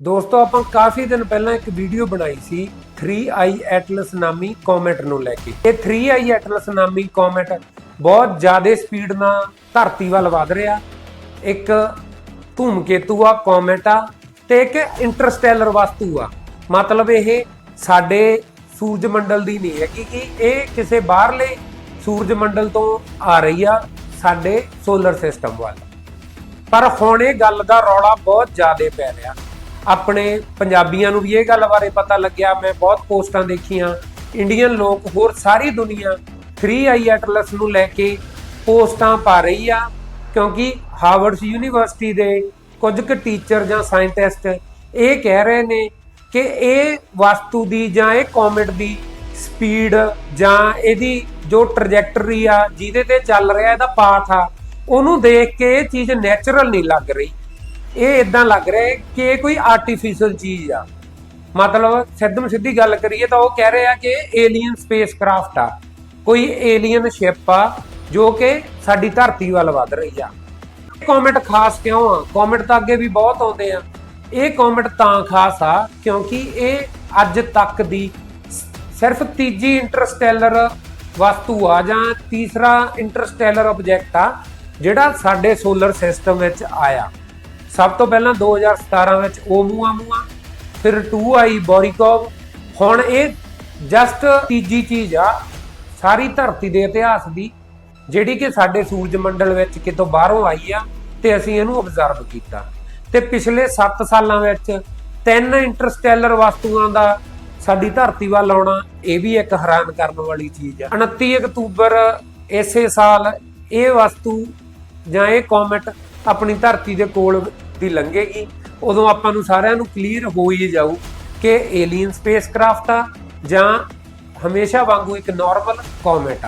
ਦੋਸਤੋ, ਆਪਾਂ ਕਾਫੀ ਦਿਨ ਪਹਿਲਾਂ ਇੱਕ ਵੀਡੀਓ ਬਣਾਈ ਸੀ 3i ਐਟਲਸ ਨਾਮੀ ਕੋਮੈਟ ਨੂੰ ਲੈ ਕੇ। ਇਹ 3i ਐਟਲਸ ਨਾਮੀ ਕੋਮੈਟ ਬਹੁਤ ਜ਼ਿਆਦਾ ਸਪੀਡ ਨਾਲ ਧਰਤੀ ਵੱਲ ਵਧ ਰਿਹਾ। ਇੱਕ ਧੂਮਕੇਤੂ ਆ ਕੋਮੈਟ ਆ, ਤੇ ਇੱਕ ਇੰਟਰਸਟੈਲਰ ਵਸਤੂ ਆ। ਮਤਲਬ ਇਹ ਸਾਡੇ ਸੂਰਜ ਮੰਡਲ ਦੀ ਨਹੀਂ ਹੈਗੀ ਕਿ ਇਹ ਕਿਸੇ ਬਾਹਰਲੇ ਸੂਰਜ ਮੰਡਲ ਤੋਂ ਆ ਰਹੀ ਆ, ਸਾਡੇ ਸੋਲਰ ਸਿਸਟਮ ਵੱਲ। ਪਰ ਹੁਣ ਇਹ ਗੱਲ ਦਾ ਰੌਲਾ ਬਹੁਤ ਜ਼ਿਆਦਾ ਪੈ ਰਿਹਾ। ਆਪਣੇ ਪੰਜਾਬੀਆਂ ਨੂੰ ਵੀ ਇਹ ਗੱਲ ਬਾਰੇ ਪਤਾ ਲੱਗਿਆ, ਮੈਂ ਬਹੁਤ ਪੋਸਟਾਂ ਦੇਖੀਆਂ। ਇੰਡੀਅਨ ਲੋਕ ਹੋਰ ਸਾਰੀ ਦੁਨੀਆ 3i ਐਟਲਸ ਨੂੰ ਲੈ ਕੇ ਪੋਸਟਾਂ ਪਾ ਰਹੀ ਆ, ਕਿਉਂਕਿ ਹਾਰਵਰਡ ਯੂਨੀਵਰਸਿਟੀ ਦੇ ਕੁਝ ਕੁ ਟੀਚਰ ਜਾਂ ਸਾਇੰਟਿਸਟ ਇਹ ਕਹਿ ਰਹੇ ਨੇ ਕਿ ਇਹ ਵਸਤੂ ਦੀ ਜਾਂ ਇਹ ਕੋਮੇਟ ਦੀ ਸਪੀਡ ਜਾਂ ਇਹਦੀ ਜੋ ਟ੍ਰੈਜੈਕਟਰੀ ਆ, ਜਿਹਦੇ ਤੇ ਚੱਲ ਰਿਹਾ, ਇਹਦਾ ਪਾਥ ਆ, ਉਹਨੂੰ ਦੇਖ ਕੇ ਇਹ ਚੀਜ਼ ਨੇਚਰਲ ਨਹੀਂ ਲੱਗ ਰਹੀ। ਇਹ ਇਦਾਂ ਲੱਗ ਰਿਹਾ ਹੈ ਕਿ ਇਹ ਕੋਈ ਆਰਟੀਫੀਸ਼ੀਅਲ ਚੀਜ਼ ਆ। ਮਤਲਬ ਸਿੱਧਮ ਸਿੱਧੀ ਗੱਲ ਕਰੀਏ ਤਾਂ ਉਹ ਕਹਿ ਰਹੇ ਆ ਕਿ ਏਲੀਅਨ ਸਪੇਸ ਕਰਾਫਟ ਆ। ਕੋਈ ਏਲੀਅਨ ਸ਼ਿਪ ਆ ਜੋ ਕਿ ਸਾਡੀ ਧਰਤੀ ਵੱਲ ਵੱਧ ਰਹੀ ਆ। ਕਮੈਂਟ ਖਾਸ ਕਿਉਂ ਆ? ਕਮੈਂਟ ਤਾਂ ਅੱਗੇ ਵੀ ਬਹੁਤ ਆਉਂਦੇ ਆ। ਇਹ ਕਮੈਂਟ ਤਾਂ ਖਾਸ ਆ ਕਿਉਂਕਿ ਇਹ ਅੱਜ ਤੱਕ ਦੀ ਸਿਰਫ ਤੀਜੀ ਇੰਟਰਸਟੈਲਰ ਵਸਤੂ ਆ ਜਾਂ ਤੀਸਰਾ ਇੰਟਰਸਟੈਲਰ ਆਬਜੈਕਟ ਆ ਜਿਹੜਾ ਸਾਡੇ ਸੋਲਰ ਸਿਸਟਮ ਵਿੱਚ ਆਇਆ। ਸਭ ਤੋਂ ਪਹਿਲਾਂ 2017 ਵਿੱਚ ਓਮੂਆਮੂਆ ਫਿਰ 2 ਆਈ ਬੋਰੀਕੋਵ ਹੁਣ ਇਹ ਜਸਟ ਤੀਜੀ ਚੀਜ਼ ਆ, ਸਾਰੀ ਧਰਤੀ ਦੇ ਇਤਿਹਾਸ ਦੀ, ਜਿਹੜੀ ਕਿ ਸਾਡੇ ਸੂਰਜ ਮੰਡਲ ਵਿੱਚ ਕਿਤੋਂ ਬਾਹਰੋਂ ਆਈ ਆ, ਤੇ ਅਸੀਂ ਇਹਨੂੰ ਆਬਜ਼ਰਵ ਕੀਤਾ। ਤੇ ਪਿਛਲੇ 7 ਸਾਲਾਂ ਵਿੱਚ ਤਿੰਨ ਇੰਟਰਸਟੈਲਰ ਵਸਤੂਆਂ ਦਾ ਸਾਡੀ ਧਰਤੀ ਵੱਲ ਆਉਣਾ, ਇਹ ਵੀ ਇੱਕ ਹੈਰਾਨ ਕਰਨ ਵਾਲੀ ਚੀਜ਼ ਆ। 29 ਅਕਤੂਬਰ ਇਸੇ ਸਾਲ ਇਹ ਵਸਤੂ ਜਾਂ ਇਹ ਕੋਮੇਟ ਆਪਣੀ ਧਰਤੀ ਦੇ ਕੋਲ ਦੀ ਲੰਘੇਗੀ, ਉਦੋਂ ਆਪਾਂ ਨੂੰ ਸਾਰਿਆਂ ਨੂੰ ਕਲੀਅਰ ਹੋ ਹੀ ਜਾਊ ਕਿ ਏਲੀਅਨ ਸਪੇਸਕ੍ਰਾਫਟ ਆ ਜਾਂ ਹਮੇਸ਼ਾ ਵਾਂਗੂ ਇੱਕ ਨਾਰਮਲ ਕੋਮੇਟ ਆ।